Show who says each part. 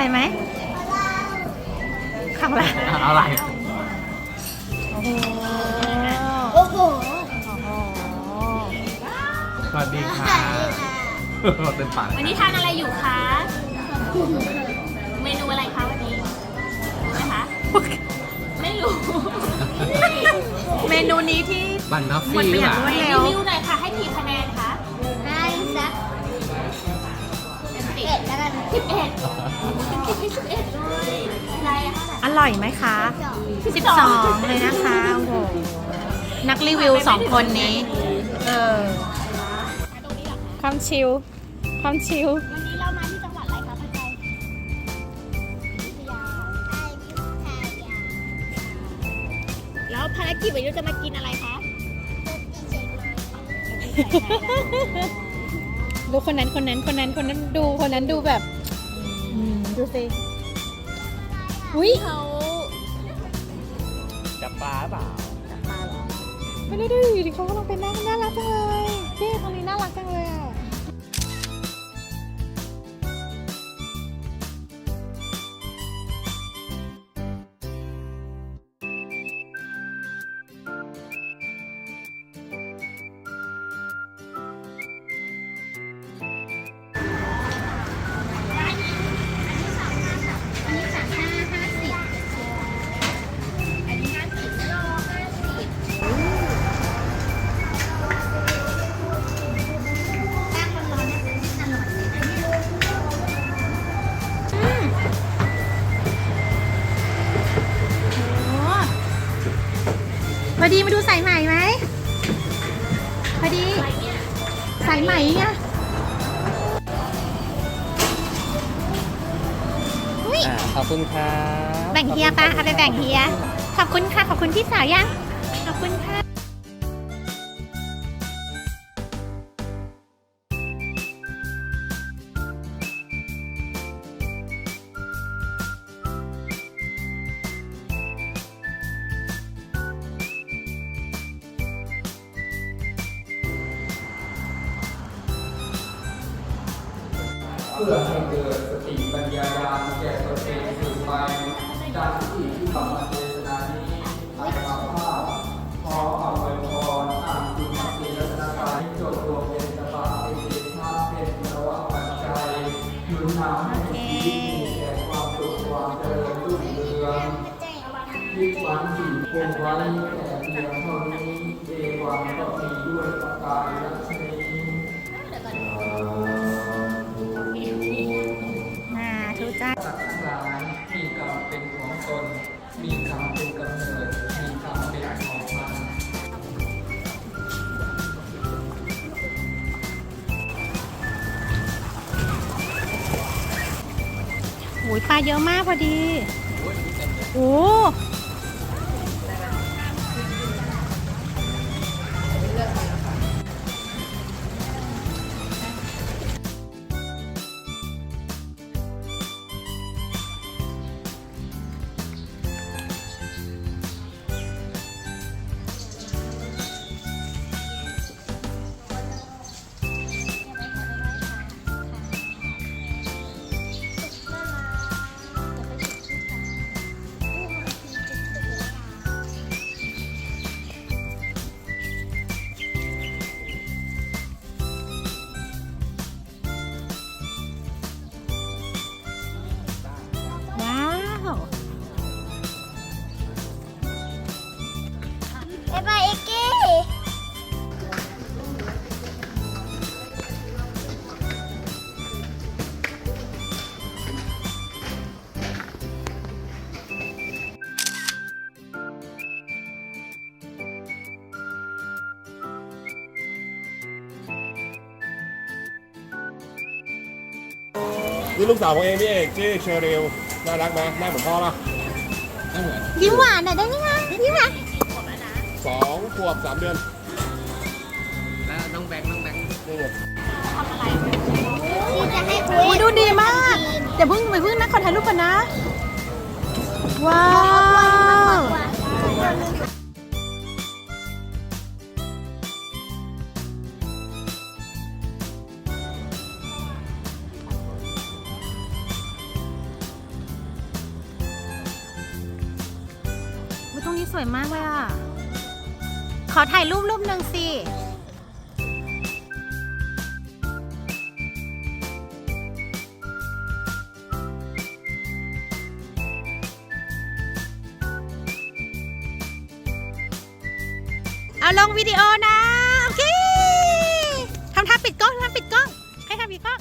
Speaker 1: อะไรไหมข้างล่าง
Speaker 2: อะไร
Speaker 1: โอ้โห
Speaker 3: โอ้โห
Speaker 1: โอ้โห
Speaker 2: สวัสดีค่ะเต็มปาก
Speaker 4: วันนี้ทานอะไรอยู่คะ เมนูอะไรคะวันนี้นะคะ ไม่รู้
Speaker 1: เมนูนี้ที่
Speaker 2: บันนัฟ
Speaker 1: หมด
Speaker 2: ฟี่
Speaker 1: ไป
Speaker 2: หรือ
Speaker 1: อ
Speaker 2: เป
Speaker 1: ย่าง
Speaker 2: ล่าร
Speaker 1: วดเร็ว
Speaker 4: รีวิวหน่อย
Speaker 3: สิ
Speaker 4: บ
Speaker 3: เอ็ด
Speaker 4: เป็นสิบสิบเอ็ดเลยอะไรอะคะ
Speaker 1: อร่อยไหมคะ 12 เลยนะคะ โอ้โห นักรีวิวสองคนนี้ เออ
Speaker 4: ตรงนี้เหรอคะ
Speaker 1: ความชิลความชิล
Speaker 4: วันนี้เรามาที่จังหวัดอะไรคะพันใจวิทยาแล้วภารกิจวันนี้เราจะมากินอะไรคะ
Speaker 1: ดูคนนั้นคนนั้นคนนั้นคนนั้นดูคนนั้นดูแบบอืม ดูสิอุ้ย
Speaker 4: เขา
Speaker 2: จับปลาเปล่า
Speaker 1: ไม่ได้ดูอยู่ดิเขากำลังเป็นน่าน่ารักจังเลยพี่ตรงนี้น่ารักจังเลยอะ พอดีมาดูสายไหมไหมพอดีสายไหมไงอุ๊ย
Speaker 2: อ่าขอบคุณครับ
Speaker 1: แบ่งเฮียปะเอาไปแบ่งเฮีย ขอบคุณค่ะ ขอบคุณพี่สาวยัง ขอบคุณค่ะ
Speaker 5: พื่อให้เกิดสติปัญญายาณแก่ตนเองสืบไปดังที่ที่ธรรมเทศนานี้อัตมาภาพขออวยพรอ่านคุณพระศรีรัตนตรัยจบรวมเป็นสภาเป็นเดชาเป็นนวะปัจจัยหนุนนำให้ชีวิตมีแก่ความสุขความเจริญรุ่งเรืองยึดวันดีคงไว้แต่เพียงเท่านี้เอวังก็มีด้วยประการฉนี้
Speaker 1: จ้า
Speaker 5: สัตว์ทั้งหลายมีกรรมเป็นของตน มีกรรมเป็นกำเนิด มีกรรมเป็นของมัน
Speaker 1: โอ้ยปลาเยอะมากพอดี โอ้
Speaker 3: บ๊ายบายเอ็กกี้
Speaker 6: นี่ลูกสาวของเองพี่เอกชื่อเชอริลน่ารักไหมหน้าเหมือนพ่อป่ะ
Speaker 1: ยิ้มหวานหน่อยได้ไหมคะยิ้มหวาน
Speaker 6: สองขวบสามเดือน
Speaker 2: แล้วน้องแบงค์น้องแบงค์
Speaker 6: นี่ไง
Speaker 3: ที่จะให้
Speaker 1: ดูดีมากเดี๋ยวเพิ่งไปเพิ่งนะขอถ่ายรูปก่อนนะ ว้าว
Speaker 3: ตรง
Speaker 1: นี้สวยมากเลยอะ ขอถ่ายรูปรูปหนึ่งสิเอาลงวิดีโอนะ โอเคทำท่าปิดกล้องทำปิดกล้อง ให้ทำปิดกล้อง